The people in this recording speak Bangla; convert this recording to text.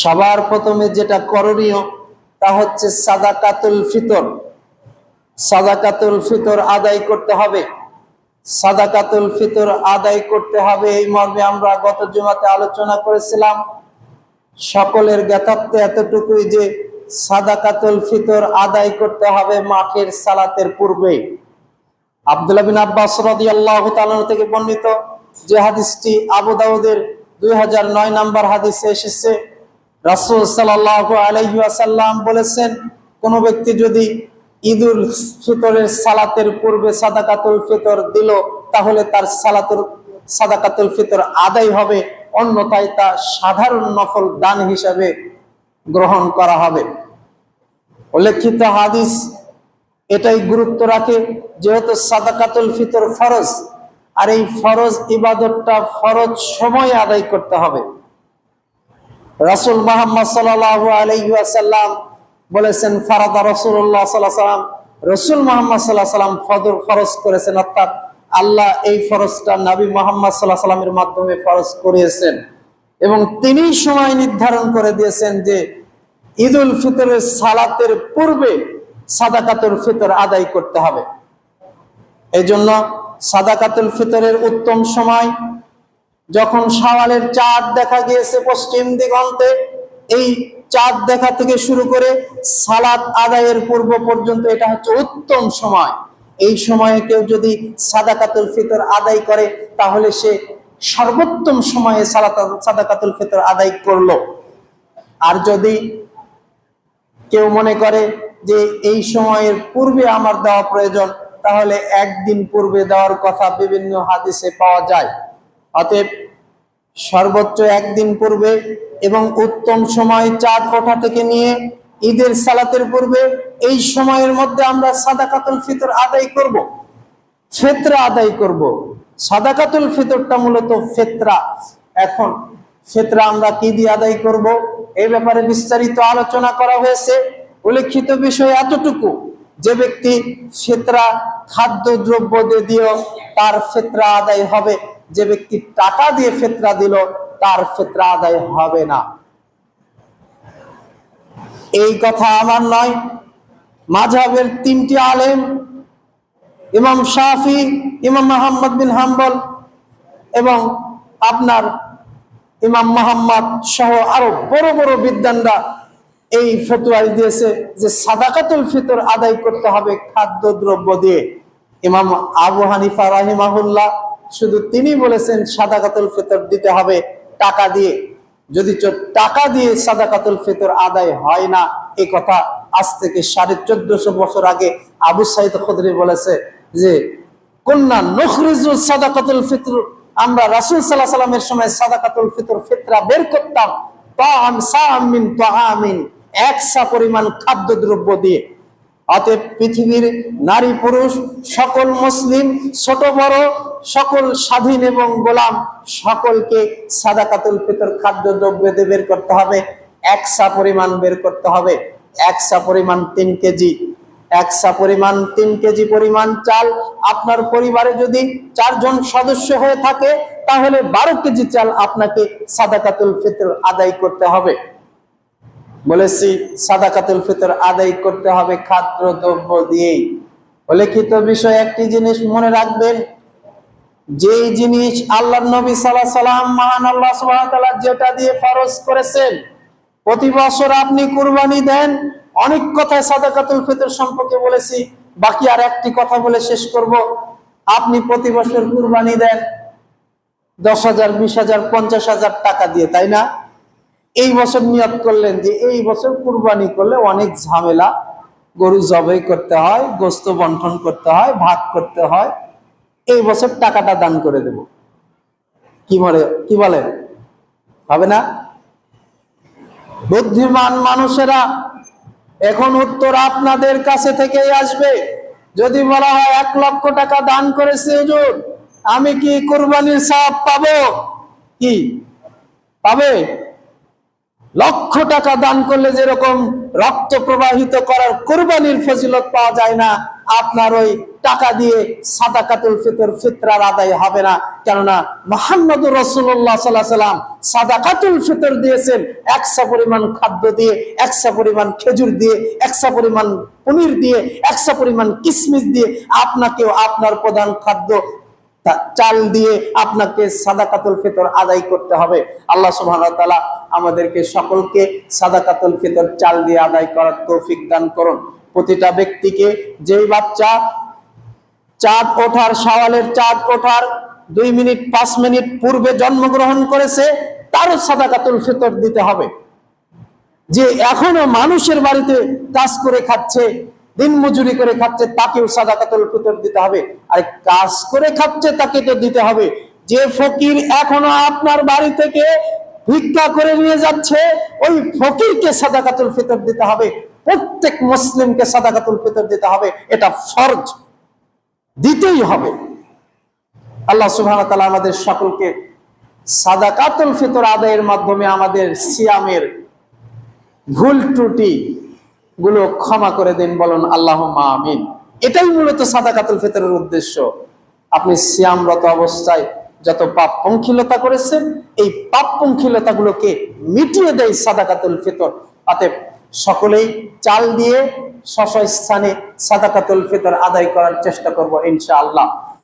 সবার প্রথমে যেটা করণীয়, তা হচ্ছে সাদাকাতুল ফিতর। সাদাকাতুল ফিতর আদায় করতে হবে। সাদাকাতুল ফিতর আদায় করতে হবে এই মর্মে আমরা গত জুমাতে আলোচনা করেছিলাম। সকলের জ্ঞাতার্থে এতটুকুই যে সাদাকাতুল ফিতর আদায় করতে হবে মাঠের সালাতের পূর্বে। আব্দুল্লাহ বিন আব্বাস তাআলা থেকে বর্ণিত যে হাদিসটি আবু দাউদের 2009 নম্বর হাদিসে এসেছে রাসূল সাল্লাহ আলাইহি ওয়াসাল্লাম বলেছেন, কোন ব্যক্তি যদি ঈদুল ফিতরের সালাতের পূর্বে সাদাকাতুল ফিতর দিল, তাহলে তার সালাতুল সাদাকাতুল ফিতর আদায় হবে, অন্যথায় তা সাধারণ নফল দান হিসাবে গ্রহণ করা হবে। উল্লেখিত হাদিস এটাই গুরুত্ব রাখে, যেহেতু সাদাকাতুল ফিতর ফরজ, আর এই ফরজ ইবাদতটা ফরজ সময় আদায় করতে হবে। রাসূল মোহাম্মদ সাল্লাল্লাহু আলাইহি বলেছেন, ফারাদা রসুল্লাহ সাল্লাম রাসূল মুহাম্মদ আলাইহি সাল্লাম ফজর ফরজ করেছেন, অর্থাৎ আল্লাহ এই ফরজটা নাবী মোহাম্মদ আলাইহি সাল্লামের মাধ্যমে ফরজ করিয়েছেন। এবং তিনি সময় নির্ধারণ করে দিয়েছেন যে ঈদুল ফিতরের সালাতের পূর্বে সাদাকাতুল ফিতর আদায় করতে হবে। এই জন্য সাদাকাতুল ফিতরের উত্তম সময় যখন শাওয়ালের চাঁদ দেখা গিয়েছে পশ্চিম দিগন্তে, এই চাঁদ দেখা থেকে শুরু করে সালাত আদায়ের পূর্ব পর্যন্ত এটা হচ্ছে উত্তম সময়। এই সময়ে কেউ যদি সাদাকাতুল ফিতর আদায় করে, তাহলে সে সর্বোত্তম সময়ে সালাত, সাদাকাতুল ফিতর আদায় করল। আর যদি কেউ মনে করে যে এই সময়ের পূর্বে আমার দেওয়া প্রয়োজন, তাহলে একদিন পূর্বে দেওয়ার কথা বিভিন্ন হাদিসে পাওয়া যায়। অতএব সর্বোচ্চ একদিন পূর্বে এবং উত্তম সময় চাঁদ ওঠা থেকে নিয়ে ঈদের সালাতের পূর্বে এই সময়ের মধ্যে আমরা সাদাকাতুল ফিতর আদায় করব। ফেতরা আদায় করব। সাদাকাতুল ফিতরটা মূলত ফেতরা। এখন ফেতরা আমরা কি দিয়ে আদায় করব? এই ব্যাপারে বিস্তারিত আলোচনা করা হয়েছে। উল্লেখিত বিষয় এতটুকু, যে ব্যক্তি ফেতরা খাদ্য দ্রব্য দিয়ে দিও তার ফেতরা আদায় হবে। যে ব্যক্তি টাকা দিয়ে ফেতরা দিল, তার ফেতরা আদায় হবে না। এই কথা আমার নয়। মাঝাবের তিনটি আলেম, ইমাম শাফি, ইমাম মোহাম্মদ বিন হাম্বল এবং আপনার ইমাম মোহাম্মদ সহ আরও বড় বড় বিদ্যানরা এই ফতুয়াই দিয়েছে যে সাদাকাতুল ফিতর আদায় করতে হবে খাদ্য দ্রব্য দিয়ে। ইমাম আবু হানিফা রাহিমাহুল্লাহ শুধু তিনি বলেছেন সাদাকাতুল ফিতর দিতে হবে টাকা দিয়ে। যদি টাকা দিয়ে সাদাকাতুল ফিতর আদায় হয় না এই কথা আজ থেকে সাড়ে চোদ্দশো বছর আগে আবু সাইদ খুদরি বলেছে যে কন্যা নখরিজু সাদাকাতুল ফিতর। আমরা রাসূল আলাইহি সাল্লামের সময় সাদাকাতুল ফিতর ফিতরা বের করতাম। তাআম সাআম মিন তাআমিন একসা পরিমাণ খাদ্যদ্রব্য দিয়ে। অতএব পৃথিবীর নারী পুরুষ, সকল মুসলিম, ছোট বড়, সকল স্বাধীন এবং গোলাম, সকলকে সাদাকাতুল ফিতর খাদ্যদ্রব্য দিয়ে বের করতে হবে। একসা পরিমাণ বের করতে হবে। একসা পরিমাণ তিন কেজি। একসা পরিমাণ তিন কেজি পরিমাণ চাল। আপনার পরিবারে যদি চারজন সদস্য হয়ে থাকে, তাহলে বারো কেজি চাল আপনাকে সাদা সাদাকাতুল ফিতর আদায় করতে হবে। বলেছি, সাদাকাতুল ফিতর আদায় করতে হবে খাদ্য দ্রব্য দিয়েই। উল্লেখিত বিষয় একটি জিনিস মনে রাখবেন, যেই জিনিস আল্লাহ নবী সাল্লাহ সাল্লাম মহান আল্লাহ সুবহানাহু যেটা দিয়ে ফরজ করেছেন, প্রতি বছর আপনি কুরবানি দেন, অনেক কথা সাদাকাতুল ফিতর সম্পর্কে বলেছি, বাকি আর একটি কথা বলে শেষ করব। আপনি প্রতি বছর কুরবানি দেন, দশ হাজার, বিশ হাজার, পঞ্চাশ হাজার টাকা দিয়ে, তাই না? এই বছর নিয়ত করলেন যে এই বছর কুরবানি করলে অনেক ঝামেলা, গরু জবাই করতে হয়, গোস্ত বন্টন করতে হয়, ভাগ করতে হয়। এই বছর টাকাটা দান করে দেব। কি বলে, কি বলেন হবে না? বুদ্ধিমান মানুষেরা এখন উত্তর আপনাদের কাছে থেকেই আসবে। যদি বলা হয় এক লক্ষ টাকা দান করেছে হুজুর, আমি কি কুরবানির সাপ পাবো? কি? পাবে? লক্ষ টাকা দান করলে যেরকম রক্ত প্রবাহিত করার কোরবানির ফজিলত পাওয়া যায় না, আপনার ওই টাকা দিয়ে সাদা সাদাকাতুল ফিতর ফিতরার আদায় হবে না। কেননা মোহাম্মদ রসুল্লাহ সাল্লাহ সাল্লাম সাদাকাতুল ফিতর দিয়েছেন, একশো পরিমাণ খাদ্য দিয়ে, একশো পরিমাণ খেজুর দিয়ে, একশো পরিমাণ পনির দিয়ে, একশো পরিমাণ কিসমিস দিয়ে, আপনাকেও আপনার প্রধান খাদ্য চাল দিয়ে আপনাকে সাদাকাতুল ফিতর আদায় করতে হবে। আল্লাহ সুবহানাহু তাআলা আমাদেরকে সকলকে সাদাকাতুল ফিতর চাল দিয়ে আদায় করার তৌফিক দান করুন। প্রতিটা ব্যক্তিকে যেই বাচ্চা চাঁদ ওঠার, সওয়ালের চাঁদ ওঠার, দুই মিনিট, পাঁচ মিনিট পূর্বে জন্মগ্রহণ করেছে, তারও সাদাকাতুল ফিতর দিতে হবে। যে এখনও মানুষের বাড়িতে কাজ করে খাচ্ছে দিন মজুরি করে খাচ্ছে, তাকেও সাদাকাতুল ফিতর দিতে হবে। আর কাজ করে খাচ্ছে, তাকে তো দিতে হবে। যে ফকির এখনও আপনার বাড়ি থেকে ভিক্ষা করে নিয়ে যাচ্ছে, ওই ফকিরকে সাদাকাতুল ফিতর দিতে হবে। প্রত্যেক মুসলিমকে সাদাকাতুল ফিতর দিতে হবে। এটা ফরজ। দিতেই হবে। আল্লাহ সুবহানাহু ওয়া তাআলা আমাদের সকলকে সাদাকাতুল ফিতর আদায়ের মাধ্যমে আমাদের সিয়ামের ভুল ত্রুটি গুলো ক্ষমা করে দিন, বলুন আল্লাহ আমিন। এটাই মূলত সাদা সাদাকাতুল ফিতরের উদ্দেশ্য। আপনি সিয়ামরত অবস্থায় যত পাপ পঙ্কিলতা করেছেন, এই পাপ পঙ্কিলতা গুলোকে মিটিয়ে দেয় সাদা সাদাকাতুল ফিতর। অতএব সকলেই চাল দিয়ে স্থানে সাদা সাদাকাতুল ফিতর আদায় করার চেষ্টা করব ইনশাআল্লাহ।